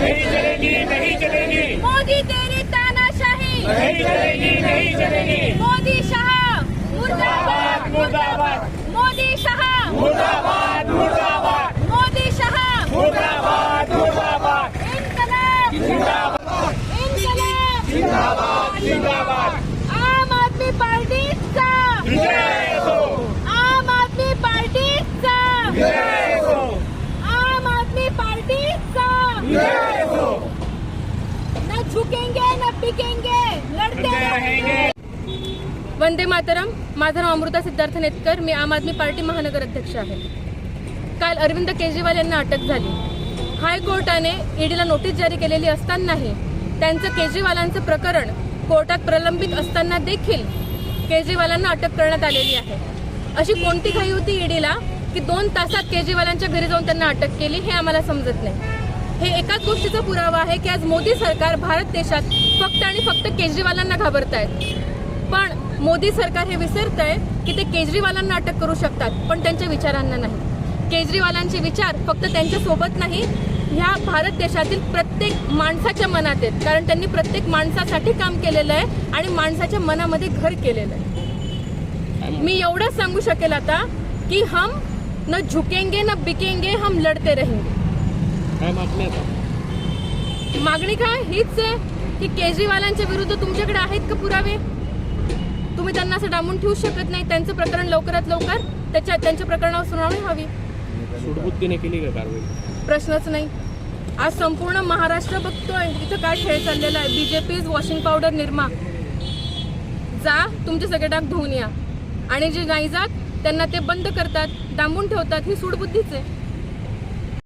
नहीं चलेगी नहीं चलेगी। मोदी तेरी तानाशाही। नहीं चलेगी नहीं चलेगी। मोदी शाह मुर्दाबाद मुर्दाबाद। मोदी शाह। मुर्दाबाद मुर्दाबाद। मोदी शाह। मुर्दाबाद मुर्दाबाद। इनकलाब। जिंदाबाद। इनकलाब। जिंदाबाद जिंदाबाद। आम आदमी पार्टी झुकेंगे न लढते लढते रहेंगे रहेंगे. वंदे मातरम माझं नाव अमृता सिद्धार्थ नेतकर मी आम आदमी पार्टी महानगर अध्यक्ष आहे. काल अरविंद केजरीवाल यांना अटक झाली. हायकोर्टाने ईडीला नोटीस जारी केलेली असतानाही त्यांचं केजरीवालांचं प्रकरण कोर्टात प्रलंबित असताना देखील केजरीवालांना अटक करण्यात आलेली आहे. अशी कोणती घाई होती ईडीला की दोन तासात केजरीवालांच्या घरी जाऊन त्यांना अटक केली हे आम्हाला समजत नाही. हे एकाच गोष्टीचा पुरावा आहे की आज मोदी सरकार भारत देशात फक्त आणि फक्त केजरीवालांना घाबरत आहेत पण मोदी सरकार हे विसरत आहे की ते केजरीवालांना अटक करू शकतात पण त्यांच्या विचारांना नाही. केजरीवालांचे विचार फक्त त्यांच्यासोबत नाही ह्या भारत देशातील प्रत्येक माणसाच्या मनात आहेत. कारण त्यांनी प्रत्येक माणसासाठी काम केलेलं आहे आणि माणसाच्या मनामध्ये घर केलेलं आहे. मी एवढंच सांगू शकेल आता की हम न झुकेंगे न बिकेंगे हम लढते रहेंगे. काय मागणी आता? मागणी काय? हीच आहे की केजरीवालांच्या विरुद्ध तुमच्याकडे आहेत का पुरावे? तुम्ही त्यांना असं डांबून ठेवू शकत नाही. त्यांचं प्रकरण लवकरात लवकर त्याच्या त्यांच्या प्रकरणावर सुनावणी व्हावी. सुडबुद्धीने केली का कारवाई? प्रश्नच नाही. आज संपूर्ण महाराष्ट्र बघतोय. इथं काय खेळ चाललेला आहे? बीजेपी वॉशिंग पावडर निर्मा जा तुमचे सगळे डाग धुवून या. आणि जे नाही जात त्यांना ते बंद करतात डांबून ठेवतात. ही सूडबुद्धीच आहे.